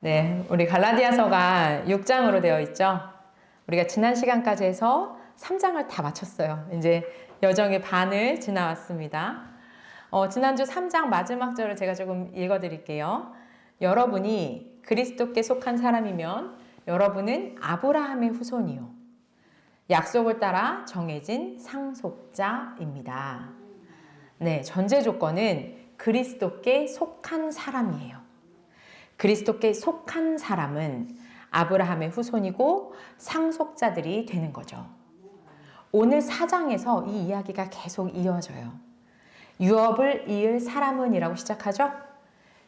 네, 우리 갈라디아서가 6장으로 되어 있죠. 우리가 지난 시간까지 해서 3장을 다 마쳤어요. 이제 여정의 반을 지나왔습니다. 어, 지난주 3장 마지막 절을 제가 조금 읽어 드릴게요. 여러분이 그리스도께 속한 사람이면 여러분은 아브라함의 후손이요. 약속을 따라 정해진 상속자입니다. 네, 전제 조건은 그리스도께 속한 사람이에요. 그리스도께 속한 사람은 아브라함의 후손이고 상속자들이 되는 거죠. 오늘 사장에서 이 이야기가 계속 이어져요. 유업을 이을 사람은이라고 시작하죠.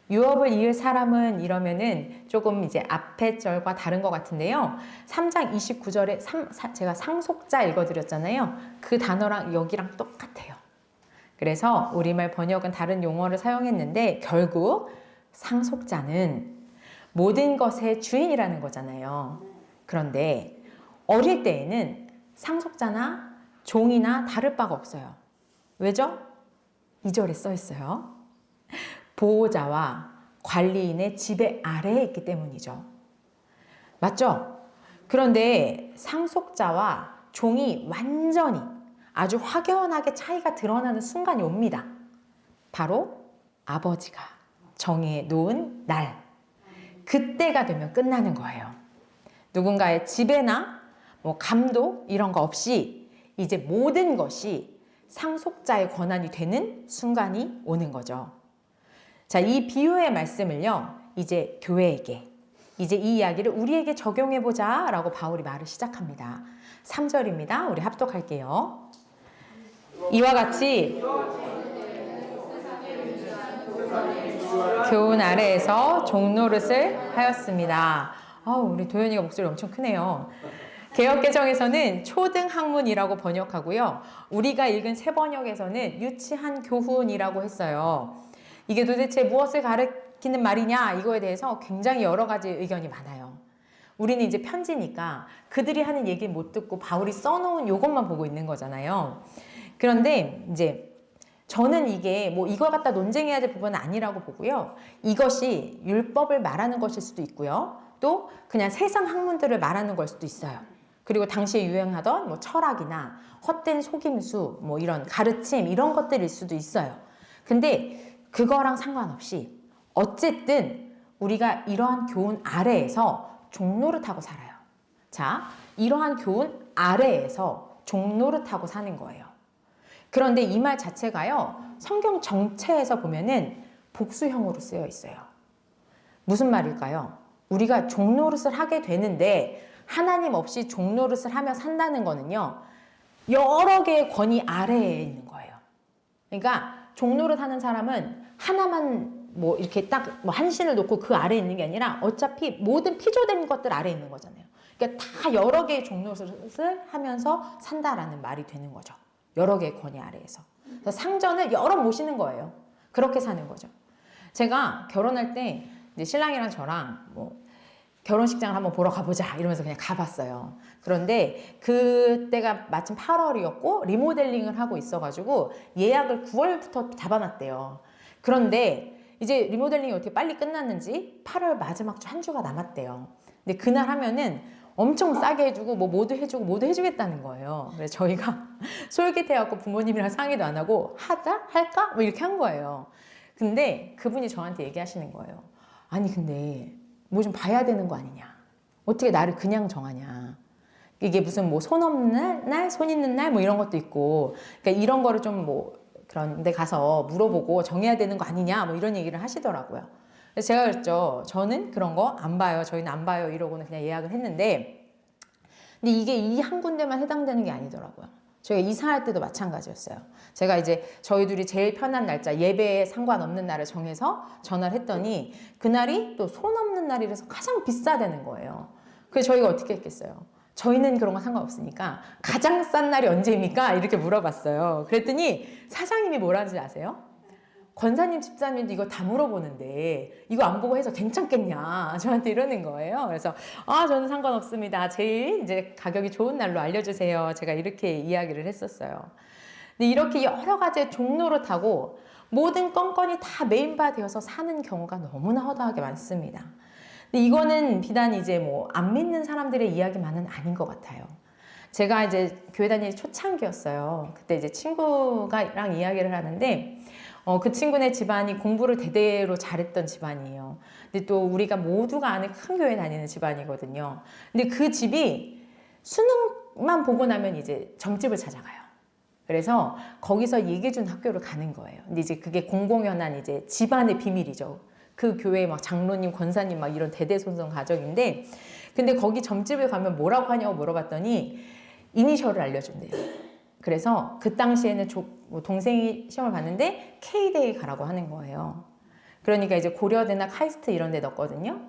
유업을 이을 사람은 이러면은 조금 이제 앞에 절과 다른 것 같은데요. 3장 29절에 제가 상속자 읽어드렸잖아요. 그 단어랑 여기랑 똑같아요. 그래서 우리말 번역은 다른 용어를 사용했는데 결국 상속자는 모든 것의 주인이라는 거잖아요. 그런데 어릴 때에는 상속자나 종이나 다를 바가 없어요. 왜죠? 2절에 써 있어요. 보호자와 관리인의 지배 아래에 있기 때문이죠. 맞죠? 그런데 상속자와 종이 완전히 아주 확연하게 차이가 드러나는 순간이 옵니다. 바로 아버지가 정해 놓은 날. 그때가 되면 끝나는 거예요. 누군가의 지배나 뭐 감독 이런 거 없이 이제 모든 것이 상속자의 권한이 되는 순간이 오는 거죠. 자, 이 비유의 말씀을요, 이제 교회에게, 이제 이 이야기를 우리에게 적용해 보자 라고 바울이 말을 시작합니다. 3절입니다. 우리 합독할게요. 이와 같이 교훈 아래에서 종노릇을 하였습니다. 아, 우리 도현이가 목소리 엄청 크네요. 개혁개정에서는 초등학문이라고 번역하고요. 우리가 읽은 새 번역에서는 유치한 교훈이라고 했어요. 이게 도대체 무엇을 가르치는 말이냐 이거에 대해서 굉장히 여러 가지 의견이 많아요. 우리는 이제 편지니까 그들이 하는 얘기를 못 듣고 바울이 써놓은 요것만 보고 있는 거잖아요. 그런데 이제 저는 이게 뭐 이걸 갖다 논쟁해야 될 부분은 아니라고 보고요. 이것이 율법을 말하는 것일 수도 있고요. 또 그냥 세상 학문들을 말하는 걸 수도 있어요. 그리고 당시에 유행하던 뭐 철학이나 헛된 속임수, 뭐 이런 가르침 이런 것들일 수도 있어요. 근데 그거랑 상관없이 어쨌든 우리가 이러한 교훈 아래에서 종노릇하고 살아요. 자, 이러한 교훈 아래에서 종노릇하고 사는 거예요. 그런데 이 말 자체가요, 성경 정체에서 보면은 복수형으로 쓰여 있어요. 무슨 말일까요? 우리가 종노릇을 하게 되는데 하나님 없이 종노릇을 하며 산다는 거는요, 여러 개의 권위 아래에 있는 거예요. 그러니까 종노릇 하는 사람은 하나만 뭐 이렇게 딱 뭐 한신을 놓고 그 아래에 있는 게 아니라 어차피 모든 피조된 것들 아래에 있는 거잖아요. 그러니까 다 여러 개의 종노릇을 하면서 산다라는 말이 되는 거죠. 여러 개의 권위 아래에서. 상전을 여러 모시는 거예요. 그렇게 사는 거죠. 제가 결혼할 때 이제 신랑이랑 저랑 뭐 결혼식장을 한번 보러 가보자 이러면서 그냥 가봤어요. 그런데 그때가 마침 8월이었고 리모델링을 하고 있어가지고 예약을 9월부터 잡아놨대요. 그런데 이제 리모델링이 어떻게 빨리 끝났는지 8월 마지막 주 한 주가 남았대요. 근데 그날 하면은 엄청 싸게 해주고 뭐 모두 해주고 모두 해주겠다는 거예요. 그래서 저희가 솔깃해갖고 부모님이랑 상의도 안 하고 하자 할까 뭐 이렇게 한 거예요. 근데 그분이 저한테 얘기하시는 거예요. 아니 근데 뭐 좀 봐야 되는 거 아니냐? 어떻게 나를 그냥 정하냐? 이게 무슨 뭐 손 없는 날, 손 있는 날 뭐 이런 것도 있고, 그러니까 이런 거를 좀 뭐 그런 데 가서 물어보고 정해야 되는 거 아니냐? 뭐 이런 얘기를 하시더라고요. 그래서 제가 그랬죠. 저는 그런 거 안 봐요. 저희는 안 봐요. 이러고는 그냥 예약을 했는데, 근데 이게 이 한 군데만 해당되는 게 아니더라고요. 저희가 이사할 때도 마찬가지였어요. 제가 이제 저희 둘이 제일 편한 날짜, 예배에 상관없는 날을 정해서 전화를 했더니 그날이 또 손 없는 날이라서 가장 비싸다는 거예요. 그래서 저희가 어떻게 했겠어요? 저희는 그런 거 상관없으니까 가장 싼 날이 언제입니까? 이렇게 물어봤어요. 그랬더니 사장님이 뭐라는지 아세요? 권사님, 집사님도 이거 다 물어보는데 이거 안 보고 해서 괜찮겠냐 저한테 이러는 거예요. 그래서 아 저는 상관없습니다. 제일 이제 가격이 좋은 날로 알려주세요. 제가 이렇게 이야기를 했었어요. 근데 이렇게 여러 가지의 종로를 타고 모든 건건이 다 메인바 되어서 사는 경우가 너무나 허다하게 많습니다. 근데 이거는 비단 이제 뭐 안 믿는 사람들의 이야기만은 아닌 것 같아요. 제가 이제 교회 다니기 초창기였어요. 그때 이제 친구가랑 이야기를 하는데 어, 그 친구네 집안이 공부를 대대로 잘했던 집안이에요. 근데 또 우리가 모두가 아는 큰 교회 다니는 집안이거든요. 근데 그 집이 수능만 보고 나면 이제 점집을 찾아가요. 그래서 거기서 얘기해 준 학교를 가는 거예요. 근데 이제 그게 공공연한 이제 집안의 비밀이죠. 그 교회 막 장로님, 권사님 막 이런 대대손손 가족인데 근데 거기 점집을 가면 뭐라고 하냐고 물어봤더니 이니셜을 알려준대요. 그래서 그 당시에는 조, 뭐 동생이 시험을 봤는데 K대에 가라고 하는 거예요. 그러니까 이제 고려대나 카이스트 이런 데 넣었거든요.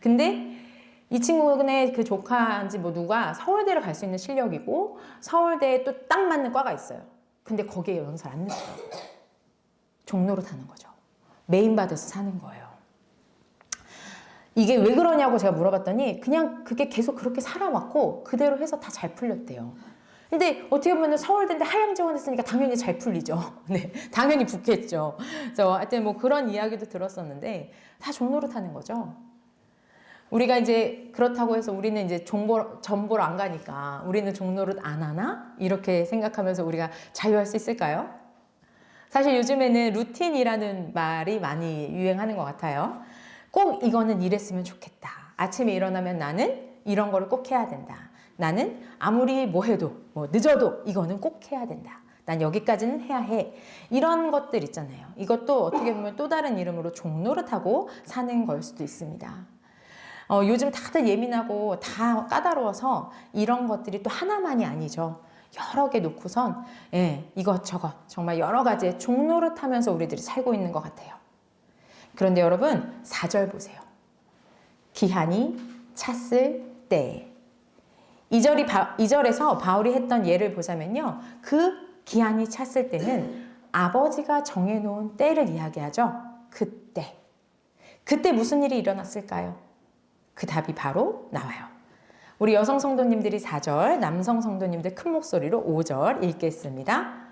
근데 이 친구네 그 조카인지 뭐 누가 서울대를 갈 수 있는 실력이고 서울대에 또 딱 맞는 과가 있어요. 근데 거기에 연설 안 넣더라고요. 종로로 타는 거죠. 메인 받아서 사는 거예요. 이게 왜 그러냐고 제가 물어봤더니 그냥 그게 계속 그렇게 살아왔고 그대로 해서 다 잘 풀렸대요. 근데 어떻게 보면 서울대인데 하향 지원했으니까 당연히 잘 풀리죠. 네, 당연히 붙겠죠. 그래서 하여튼 뭐 그런 이야기도 들었었는데 다 종로로 타는 거죠. 우리가 이제 그렇다고 해서 우리는 이제 정보, 전보를 안 가니까 우리는 종로를 안 하나? 이렇게 생각하면서 우리가 자유할 수 있을까요? 사실 요즘에는 루틴이라는 말이 많이 유행하는 것 같아요. 꼭 이거는 이랬으면 좋겠다. 아침에 일어나면 나는 이런 거를 꼭 해야 된다. 나는 아무리 뭐 해도 뭐 늦어도 이거는 꼭 해야 된다. 난 여기까지는 해야 해. 이런 것들 있잖아요. 이것도 어떻게 보면 또 다른 이름으로 종노릇하고 사는 걸 수도 있습니다. 어, 요즘 다들 예민하고 다 까다로워서 이런 것들이 또 하나만이 아니죠. 여러 개 놓고선 예, 이것저것 정말 여러 가지의 종노릇 하면서 우리들이 살고 있는 것 같아요. 그런데 여러분 4절 보세요. 기한이 찼을 때. 2절이 바, 2절에서 바울이 했던 예를 보자면요. 그 기한이 찼을 때는 아버지가 정해놓은 때를 이야기하죠. 그때. 그때 무슨 일이 일어났을까요? 그 답이 바로 나와요. 우리 여성 성도님들이 4절, 남성 성도님들 큰 목소리로 5절 읽겠습니다.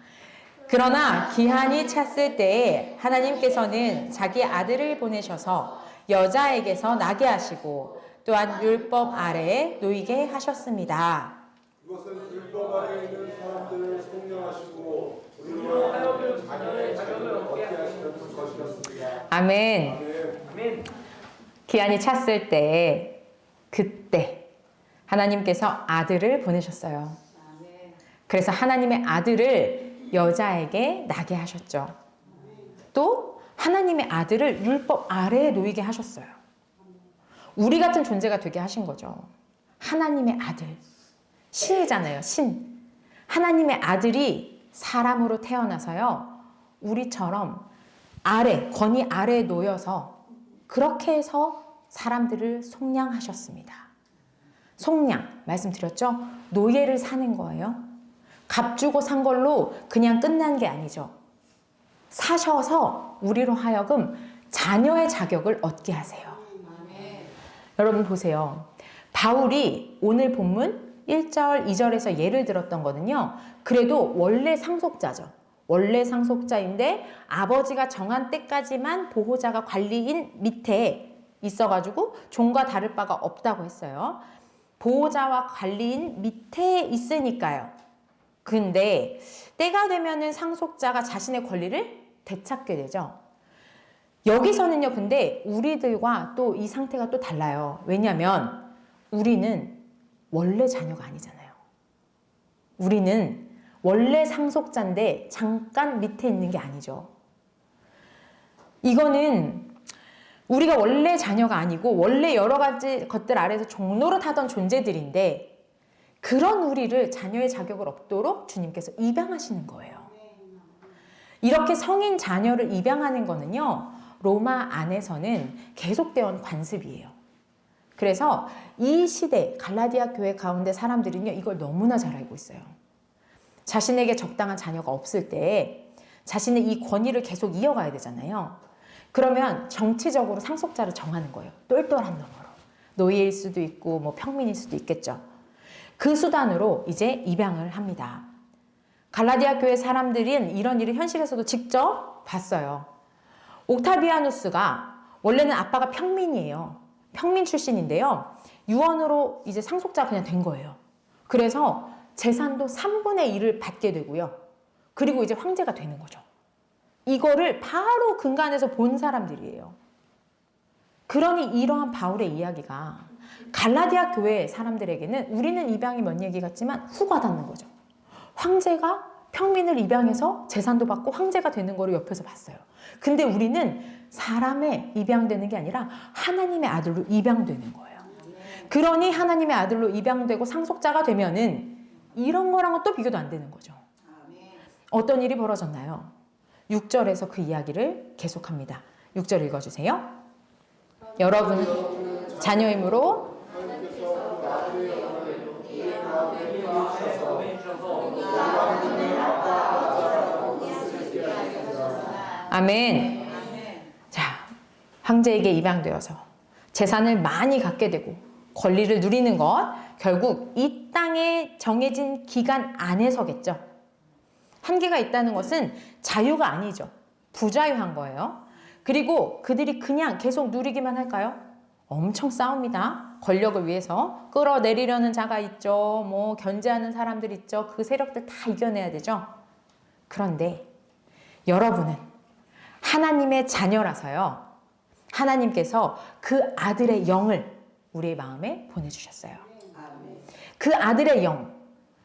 그러나 기한이 찼을 때에 하나님께서는 자기 아들을 보내셔서 여자에게서 나게 하시고 또한 율법 아래에 놓이게 하셨습니다. 이것은 율법 아래에 있는 사람들을 속량하시고 우리로 하여금 자녀의 자격을 얻게 하시는 것이었습니다. 아멘. 아멘. 기한이 찼을 때 그때 하나님께서 아들을 보내셨어요. 그래서 하나님의 아들을 여자에게 나게 하셨죠. 또 하나님의 아들을 율법 아래에 놓이게 하셨어요. 우리 같은 존재가 되게 하신 거죠. 하나님의 아들. 신이잖아요, 신. 하나님의 아들이 사람으로 태어나서요, 우리처럼 아래, 권위 아래에 놓여서 그렇게 해서 사람들을 속량하셨습니다. 속량, 말씀드렸죠? 노예를 사는 거예요. 값 주고 산 걸로 그냥 끝난 게 아니죠. 사셔서 우리로 하여금 자녀의 자격을 얻게 하세요. 여러분 보세요. 바울이 오늘 본문 1절, 2절에서 예를 들었던 거는요. 그래도 원래 상속자죠. 원래 상속자인데 아버지가 정한 때까지만 보호자가 관리인 밑에 있어가지고 종과 다를 바가 없다고 했어요. 보호자와 관리인 밑에 있으니까요. 근데 때가 되면은 상속자가 자신의 권리를 되찾게 되죠. 여기서는요, 근데 우리들과 또 이 상태가 또 달라요. 왜냐면 우리는 원래 자녀가 아니잖아요. 우리는 원래 상속자인데 잠깐 밑에 있는 게 아니죠. 이거는 우리가 원래 자녀가 아니고 원래 여러 가지 것들 아래서 종로를 타던 존재들인데 그런 우리를 자녀의 자격을 얻도록 주님께서 입양하시는 거예요. 이렇게 성인 자녀를 입양하는 거는요, 로마 안에서는 계속되어 온 관습이에요. 그래서 이 시대, 갈라디아 교회 가운데 사람들은요, 이걸 너무나 잘 알고 있어요. 자신에게 적당한 자녀가 없을 때 자신의 이 권위를 계속 이어가야 되잖아요. 그러면 정치적으로 상속자를 정하는 거예요. 똘똘한 놈으로. 노예일 수도 있고, 뭐 평민일 수도 있겠죠. 그 수단으로 이제 입양을 합니다. 갈라디아 교회 사람들은 이런 일을 현실에서도 직접 봤어요. 옥타비아누스가 원래는 아빠가 평민이에요. 평민 출신인데요. 유언으로 이제 상속자가 그냥 된 거예요. 그래서 재산도 3분의 1을 받게 되고요. 그리고 이제 황제가 되는 거죠. 이거를 바로 근간에서 본 사람들이에요. 그러니 이러한 바울의 이야기가 갈라디아 교회 사람들에게는 우리는 입양이 뭔 얘기 같지만 후가 닿는 거죠. 황제가 평민을 입양해서 재산도 받고 황제가 되는 거를 옆에서 봤어요. 근데 우리는 사람의 입양되는 게 아니라 하나님의 아들로 입양되는 거예요. 그러니 하나님의 아들로 입양되고 상속자가 되면은 이런 거랑은 또 비교도 안 되는 거죠. 어떤 일이 벌어졌나요? 6절에서 그 이야기를 계속합니다. 6절 읽어주세요. 여러분 자녀이므로 아멘. 자, 황제에게 입양되어서 재산을 많이 갖게 되고 권리를 누리는 것 결국 이 땅에 정해진 기간 안에서겠죠. 한계가 있다는 것은 자유가 아니죠. 부자유한 거예요. 그리고 그들이 그냥 계속 누리기만 할까요? 엄청 싸웁니다. 권력을 위해서 끌어내리려는 자가 있죠. 뭐 견제하는 사람들 있죠. 그 세력들 다 이겨내야 되죠. 그런데 여러분은 하나님의 자녀라서요. 하나님께서 그 아들의 영을 우리의 마음에 보내주셨어요. 그 아들의 영,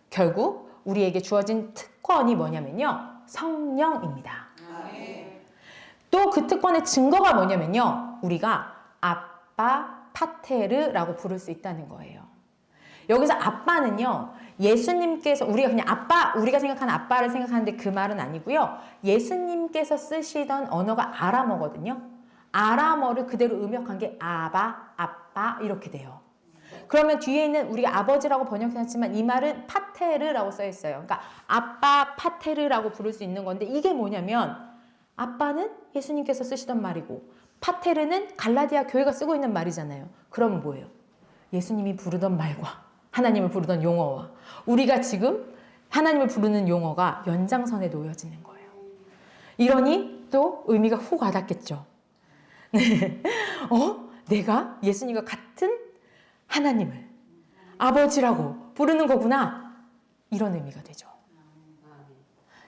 결국 우리에게 주어진 특권이 뭐냐면요. 성령입니다. 또 그 특권의 증거가 뭐냐면요. 우리가 아빠 파테르라고 부를 수 있다는 거예요. 여기서 아빠는요. 예수님께서 우리가 그냥 아빠 우리가 생각하는 아빠를 생각하는데 그 말은 아니고요. 예수님께서 쓰시던 언어가 아람어거든요. 아람어를 그대로 음역한 게 아바, 아빠 이렇게 돼요. 그러면 뒤에 있는 우리가 아버지라고 번역했지만 이 말은 파테르라고 써 있어요. 그러니까 아빠 파테르라고 부를 수 있는 건데 이게 뭐냐면 아빠는 예수님께서 쓰시던 말이고 파테르는 갈라디아 교회가 쓰고 있는 말이잖아요. 그러면 뭐예요? 예수님이 부르던 말과 하나님을 부르던 용어와 우리가 지금 하나님을 부르는 용어가 연장선에 놓여지는 거예요. 이러니 또 의미가 훅 와닿겠죠. 네. 어? 내가 예수님과 같은 하나님을 아버지라고 부르는 거구나. 이런 의미가 되죠.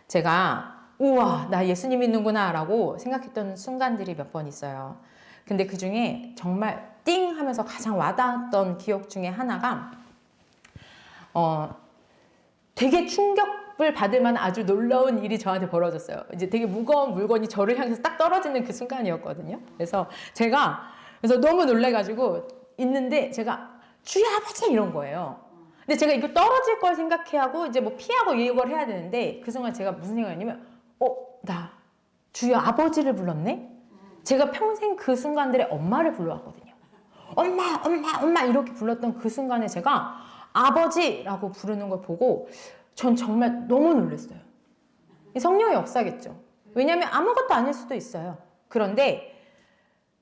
제가 우와, 나 예수님 믿는구나 라고 생각했던 순간들이 몇 번 있어요. 근데 그 중에 정말 띵 하면서 가장 와닿았던 기억 중에 하나가 어, 되게 충격을 받을 만한 아주 놀라운 일이 저한테 벌어졌어요. 이제 되게 무거운 물건이 저를 향해서 딱 떨어지는 그 순간이었거든요. 그래서 제가 그래서 너무 놀래가지고 있는데 제가 주여 아버지 이런 거예요. 근데 제가 이거 떨어질 걸 생각해하고 이제 뭐 피하고 이걸 해야 되는데 그 순간 제가 무슨 생각이냐면 어, 나 주여 아버지를 불렀네? 제가 평생 그 순간들에 엄마를 불러왔거든요. 엄마, 엄마, 엄마 이렇게 불렀던 그 순간에 제가 아버지라고 부르는 걸 보고 전 정말 너무 놀랐어요. 이 성령의 역사겠죠. 왜냐하면 아무것도 아닐 수도 있어요. 그런데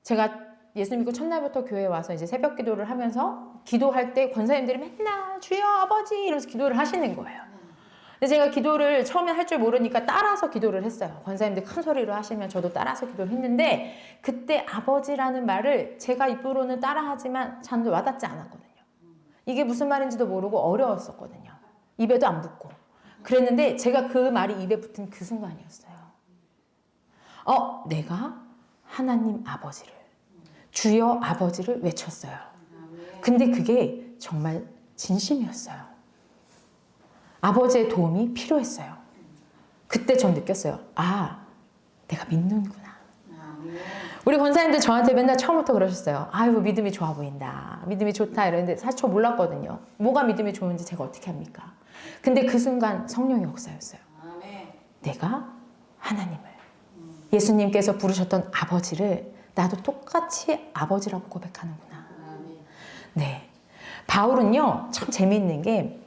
제가 예수 믿고 첫날부터 교회에 와서 이제 새벽 기도를 하면서 기도할 때 권사님들이 맨날 주여 아버지 이러면서 기도를 하시는 거예요. 제가 기도를 처음에 할 줄 모르니까 따라서 기도를 했어요. 권사님들 큰 소리로 하시면 저도 따라서 기도를 했는데 그때 아버지라는 말을 제가 입으로는 따라하지만 잘 와닿지 않았거든요. 이게 무슨 말인지도 모르고 어려웠었거든요. 입에도 안 붙고. 그랬는데 제가 그 말이 입에 붙은 그 순간이었어요. 어, 내가 하나님 아버지를, 주여 아버지를 외쳤어요. 근데 그게 정말 진심이었어요. 아버지의 도움이 필요했어요. 그때 전 느꼈어요. 아, 내가 믿는구나. 우리 권사님들 저한테 맨날 처음부터 그러셨어요. 아유, 믿음이 좋아 보인다. 믿음이 좋다. 이러는데 사실 저 몰랐거든요. 뭐가 믿음이 좋은지 제가 어떻게 합니까? 근데 그 순간 성령의 역사였어요. 내가 하나님을, 예수님께서 부르셨던 아버지를 나도 똑같이 아버지라고 고백하는구나. 네. 바울은요, 참 재미있는 게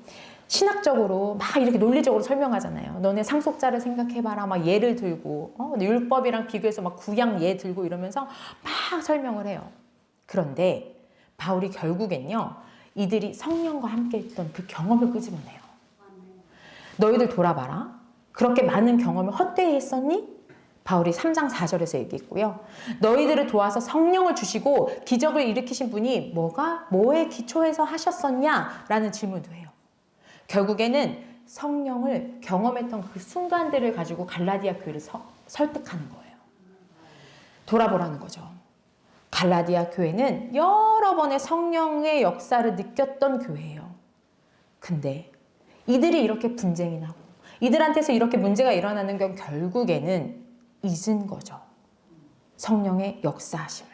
신학적으로 막 이렇게 논리적으로 설명하잖아요. 너네 상속자를 생각해봐라. 막 예를 들고, 어, 율법이랑 비교해서 막 구약 예 들고 이러면서 막 설명을 해요. 그런데 바울이 결국엔요, 이들이 성령과 함께 했던 그 경험을 끄집어내요. 너희들 돌아봐라. 그렇게 많은 경험을 헛되이 했었니? 바울이 3장 4절에서 얘기했고요. 너희들을 도와서 성령을 주시고 기적을 일으키신 분이 뭐가 뭐에 기초해서 하셨었냐라는 질문도 해요. 결국에는 성령을 경험했던 그 순간들을 가지고 갈라디아 교회를 서- 설득하는 거예요. 돌아보라는 거죠. 갈라디아 교회는 여러 번의 성령의 역사를 느꼈던 교회예요. 근데 이들이 이렇게 분쟁이 나고 이들한테서 이렇게 문제가 일어나는 건 결국에는 잊은 거죠. 성령의 역사하심을.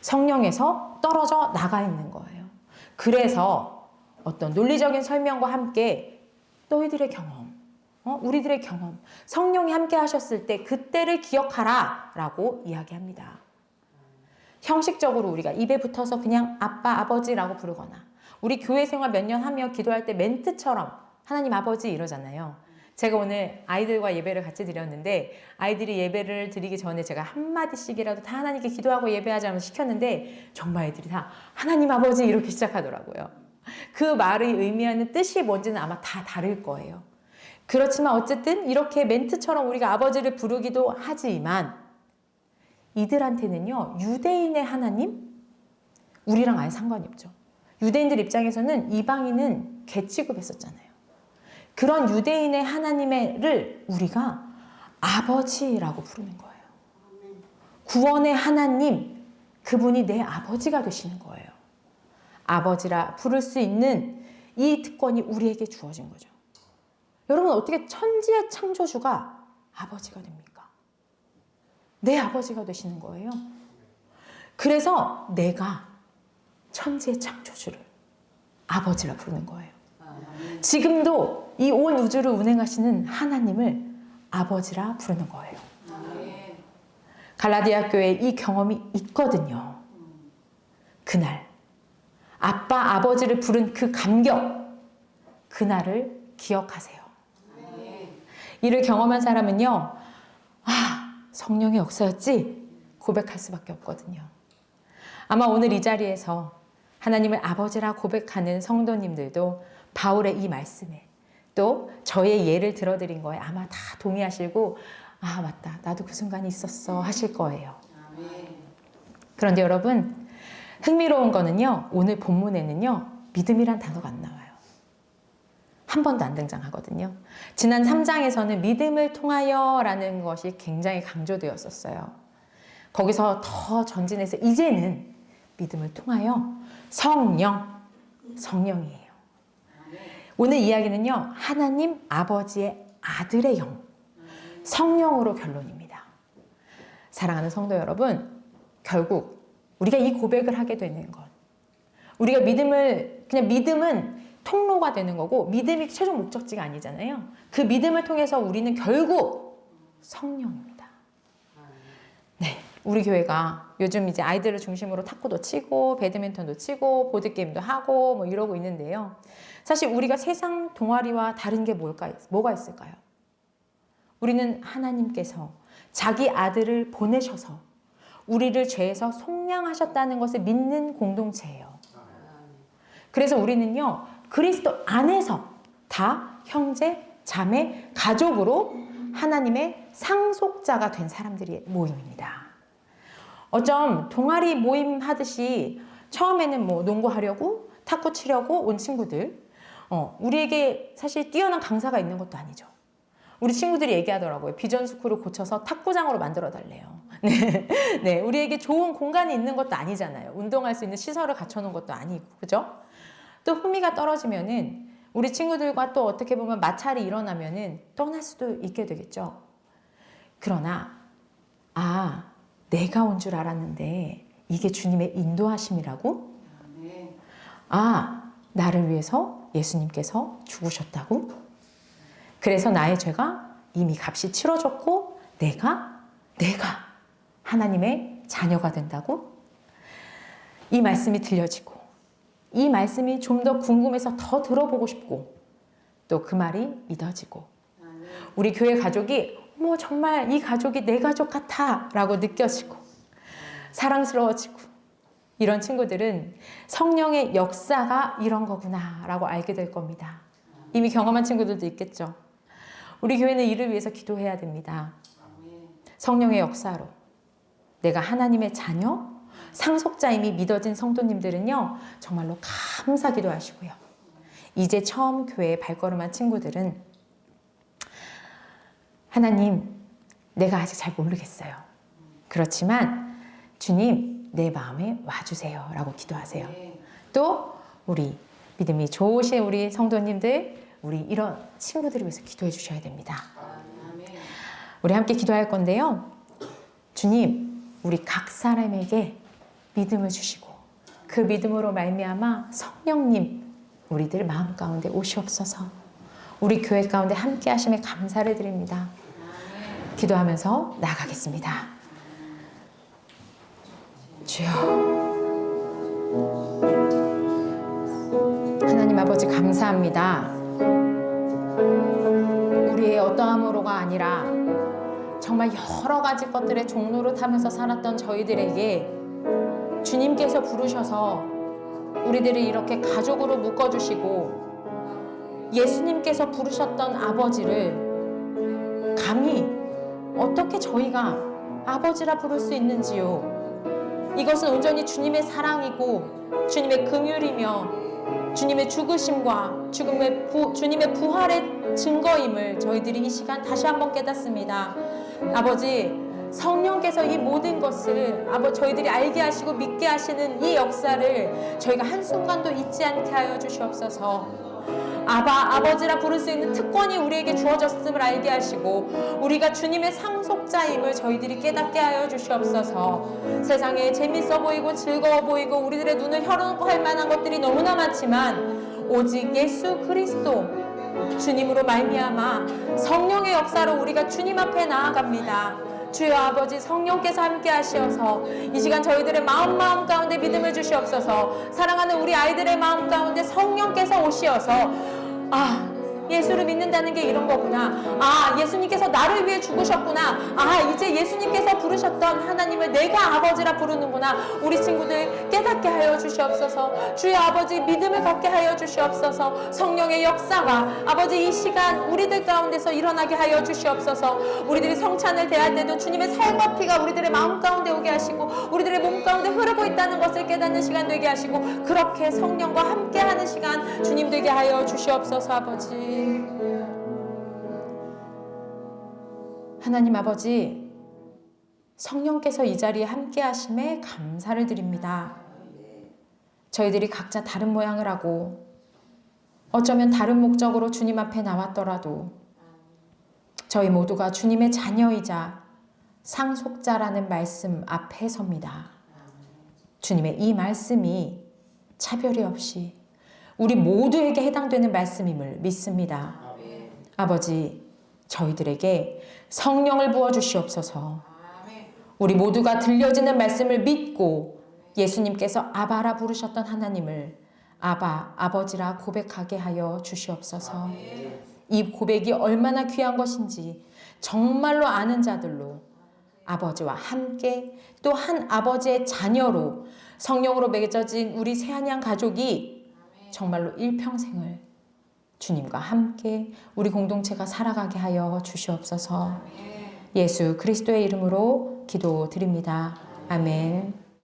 성령에서 떨어져 나가 있는 거예요. 그래서 어떤 논리적인 설명과 함께 너희들의 경험, 어? 우리들의 경험, 성령이 함께 하셨을 때 그때를 기억하라 라고 이야기합니다. 형식적으로 우리가 입에 붙어서 그냥 아빠, 아버지라고 부르거나 우리 교회 생활 몇 년 하며 기도할 때 멘트처럼 하나님 아버지 이러잖아요. 제가 오늘 아이들과 예배를 같이 드렸는데 아이들이 예배를 드리기 전에 제가 한마디씩이라도 다 하나님께 기도하고 예배하자면 시켰는데 정말 아이들이 다 하나님 아버지 이렇게 시작하더라고요. 그 말의 의미하는 뜻이 뭔지는 아마 다 다를 거예요. 그렇지만 어쨌든 이렇게 멘트처럼 우리가 아버지를 부르기도 하지만 이들한테는요, 유대인의 하나님? 우리랑 아예 상관이 없죠. 유대인들 입장에서는 이방인은 개 취급했었잖아요. 그런 유대인의 하나님을 우리가 아버지라고 부르는 거예요. 구원의 하나님, 그분이 내 아버지가 되시는 거예요. 아버지라 부를 수 있는 이 특권이 우리에게 주어진 거죠. 여러분, 어떻게 천지의 창조주가 아버지가 됩니까? 내 아버지가 되시는 거예요. 그래서 내가 천지의 창조주를 아버지라 부르는 거예요. 지금도 이 온 우주를 운행하시는 하나님을 아버지라 부르는 거예요. 갈라디아 교회에 이 경험이 있거든요. 그날 아빠 아버지를 부른 그 감격 그날을 기억하세요. 이를 경험한 사람은요. 아, 성령의 역사였지 고백할 수밖에 없거든요. 아마 오늘 이 자리에서 하나님을 아버지라 고백하는 성도님들도 바울의 이 말씀에 또 저의 예를 들어드린 거에 아마 다 동의하시고 아 맞다 나도 그 순간이 있었어 하실 거예요. 그런데 여러분 흥미로운 거는요 오늘 본문에는요 믿음이란 단어가 안 나와요. 한 번도 안 등장하거든요. 지난 3장에서는 믿음을 통하여 라는 것이 굉장히 강조되었었어요. 거기서 더 전진해서 이제는 믿음을 통하여 성령, 성령이에요. 오늘 이야기는요, 하나님 아버지의 아들의 영, 성령으로 결론입니다. 사랑하는 성도 여러분, 결국 우리가 이 고백을 하게 되는 것, 우리가 믿음을, 그냥 믿음은 통로가 되는 거고, 믿음이 최종 목적지가 아니잖아요. 그 믿음을 통해서 우리는 결국 성령입니다. 네. 우리 교회가 요즘 이제 아이들을 중심으로 탁구도 치고 배드민턴도 치고 보드게임도 하고 뭐 이러고 있는데요. 사실 우리가 세상 동아리와 다른 게 뭘까, 뭐가 있을까요? 우리는 하나님께서 자기 아들을 보내셔서 우리를 죄에서 속량하셨다는 것을 믿는 공동체예요. 그래서 우리는요, 그리스도 안에서 다 형제, 자매, 가족으로 하나님의 상속자가 된 사람들의 모임입니다. 어쩜 동아리 모임 하듯이 처음에는 뭐 농구하려고 탁구 치려고 온 친구들, 어, 우리에게 사실 뛰어난 강사가 있는 것도 아니죠. 우리 친구들이 얘기하더라고요. 비전 스쿨을 고쳐서 탁구장으로 만들어 달래요. 네. 네. 우리에게 좋은 공간이 있는 것도 아니잖아요. 운동할 수 있는 시설을 갖춰 놓은 것도 아니고. 그죠? 또 흥미가 떨어지면은 우리 친구들과 또 어떻게 보면 마찰이 일어나면은 떠날 수도 있게 되겠죠. 그러나, 아, 내가 온 줄 알았는데 이게 주님의 인도하심이라고? 아, 나를 위해서 예수님께서 죽으셨다고? 그래서 나의 죄가 이미 값이 치러졌고 내가 내가 하나님의 자녀가 된다고? 이 말씀이 들려지고 이 말씀이 좀 더 궁금해서 더 들어보고 싶고 또 그 말이 믿어지고 우리 교회 가족이 뭐 정말 이 가족이 내 가족 같아라고 느껴지고 사랑스러워지고 이런 친구들은 성령의 역사가 이런 거구나라고 알게 될 겁니다. 이미 경험한 친구들도 있겠죠. 우리 교회는 이를 위해서 기도해야 됩니다. 성령의 역사로 내가 하나님의 자녀, 상속자임이 믿어진 성도님들은요, 정말로 감사 기도 하시고요. 이제 처음 교회에 발걸음한 친구들은 하나님, 내가 아직 잘 모르겠어요. 그렇지만 주님, 내 마음에 와주세요. 라고 기도하세요. 또 우리 믿음이 좋으신 우리 성도님들, 우리 이런 친구들을 위해서 기도해 주셔야 됩니다. 우리 함께 기도할 건데요. 주님, 우리 각 사람에게 믿음을 주시고 그 믿음으로 말미암아 성령님 우리들 마음 가운데 오시옵소서. 우리 교회 가운데 함께 하심에 감사를 드립니다. 기도하면서 나가겠습니다. 주여. 하나님 아버지 감사합니다. 우리의 어떠함으로가 아니라 정말 여러 가지 것들의 종로를 타면서 살았던 저희들에게 주님께서 부르셔서 우리들을 이렇게 가족으로 묶어주시고 예수님께서 부르셨던 아버지를 감히 어떻게 저희가 아버지라 부를 수 있는지요? 이것은 온전히 주님의 사랑이고 주님의 긍휼이며 주님의 죽으심과 죽음의 부, 주님의 부활의 증거임을 저희들이 이 시간 다시 한번 깨닫습니다. 아버지 성령께서 이 모든 것을 아버 저희들이 알게 하시고 믿게 하시는 이 역사를 저희가 한순간도 잊지 않게 하여 주시옵소서. 아바 아버지라 부를 수 있는 특권이 우리에게 주어졌음을 알게 하시고 우리가 주님의 상속자임을 저희들이 깨닫게 하여 주시옵소서. 세상에 재밌어 보이고 즐거워 보이고 우리들의 눈을 혈어놓고 할 만한 것들이 너무나 많지만 오직 예수 그리스도 주님으로 말미암아 성령의 역사로 우리가 주님 앞에 나아갑니다. 주여 아버지 성령께서 함께 하시어서 이 시간 저희들의 마음 마음 가운데 믿음을 주시옵소서 사랑하는 우리 아이들의 마음 가운데 성령께서 오시어서 아 예수를 믿는다는 게 이런 거구나. 아, 예수님께서 나를 위해 죽으셨구나. 아, 이제 예수님께서 부르셨던 하나님을 내가 아버지라 부르는구나. 우리 친구들 깨닫게 하여 주시옵소서. 주의 아버지 믿음을 갖게 하여 주시옵소서. 성령의 역사가 아버지 이 시간 우리들 가운데서 일어나게 하여 주시옵소서. 우리들이 성찬을 대할 때도 주님의 살과 피가 우리들의 마음 가운데 오게 하시고 우리들의 몸 가운데 흐르고 있다는 것을 깨닫는 시간 되게 하시고 그렇게 성령과 함께 하는 시간 주님 되게 하여 주시옵소서 아버지. 하나님 아버지, 성령께서 이 자리에 함께 하심에 감사를 드립니다. 저희들이 각자 다른 모양을 하고 어쩌면 다른 목적으로 주님 앞에 나왔더라도 저희 모두가 주님의 자녀이자 상속자라는 말씀 앞에 섭니다. 주님의 이 말씀이 차별이 없이 우리 모두에게 해당되는 말씀임을 믿습니다. 아버지, 저희들에게 성령을 부어 주시옵소서. 우리 모두가 들려지는 말씀을 믿고 예수님께서 아바라 부르셨던 하나님을 아바, 아버지라 고백하게 하여 주시옵소서. 이 고백이 얼마나 귀한 것인지 정말로 아는 자들로 아버지와 함께 또 한 아버지의 자녀로 성령으로 맺어진 우리 새한양 가족이 정말로 일평생을 주님과 함께 우리 공동체가 살아가게 하여 주시옵소서. 예수 그리스도의 이름으로 기도드립니다. 아멘.